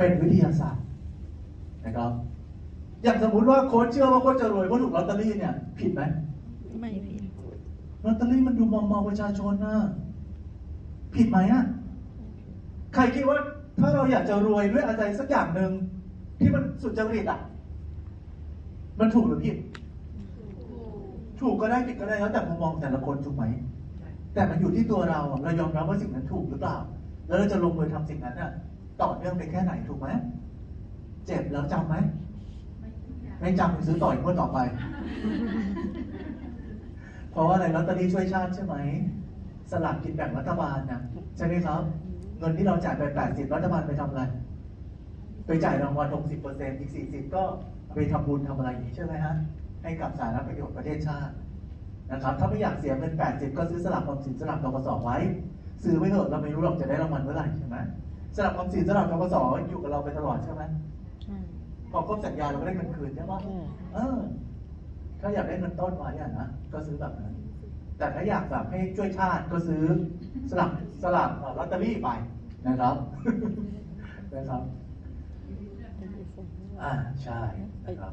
เป็นวิทยาศาสตร์นะครับ อย่างสมมุติว่าโค้ชเชื่อว่าโค้ชจะรวยเพราะถูกลอตเตอรี่เนี่ย ผิดไหมไม่ผิดลอตเตอรี่มันดูมอมเมาประชาชนนะผิดไหมอะใครคิดว่าถ้าเราอยากจะรวยด้วยอะไรสักอย่างหนึ่งที่มันสุจริตอะมันถูกหรือผิด ถูกก็ได้ผิดก็ได้แล้วแต่มุมมองแต่ละคนถูกไหม แต่มันอยู่ที่ตัวเราอะเรายอมรับว่าสิ่งนั้นถูกหรือเปล่า แล้วเราจะลงมือทำสิ่งนั้นน่ะ ต่อเนื่องไปแค่ไหนถูกไหมเจ็บแล้วจำไหมไม่จำไปซื้อต่อยงวดต่อไป เพราะว่าอะไรลอตเตอรี่ช่วยชาติใช่ไหมสลากกินแบ่งรัฐบาลนะใช่ไหมครับ เงินที่เราจ่ายไป 80 รัฐบาลไปทำอะไร ไปจ่ายรางวัล 60เปอร์เซ็นต์อีก 40 ก็ไปทำบุญทำอะไรอย่างนี้ใช่ไหมฮะ ให้กับสาธารณประโยชน์ประเทศชาตินะครับ ถ้าไม่อยากเสียเงิน 80 ก็ซื้อสลากความสินสลากกปสไว้ ซื้อไว้เถอะเราไม่รู้หรอกจะได้รางวัลเมื่อไหร่ใช่ไหม สลากความสินสลากกปสอยู่กับเราไปตลอดใช่ไหมใช่พอครบสัญญาเราก็ได้เงินคืนใช่ปะใช่เออ ถ้าอยากได้เงินต้นไว้อะนะก็ซื้อแบบนั้น แต่ถ้าอยากแบบให้ช่วยชาติก็ซื้อสลักสลักเอ่อลอตเตอรี่ไปนะครับนะครับไปกุศลด้วยอ่าใช่ไปนะครับ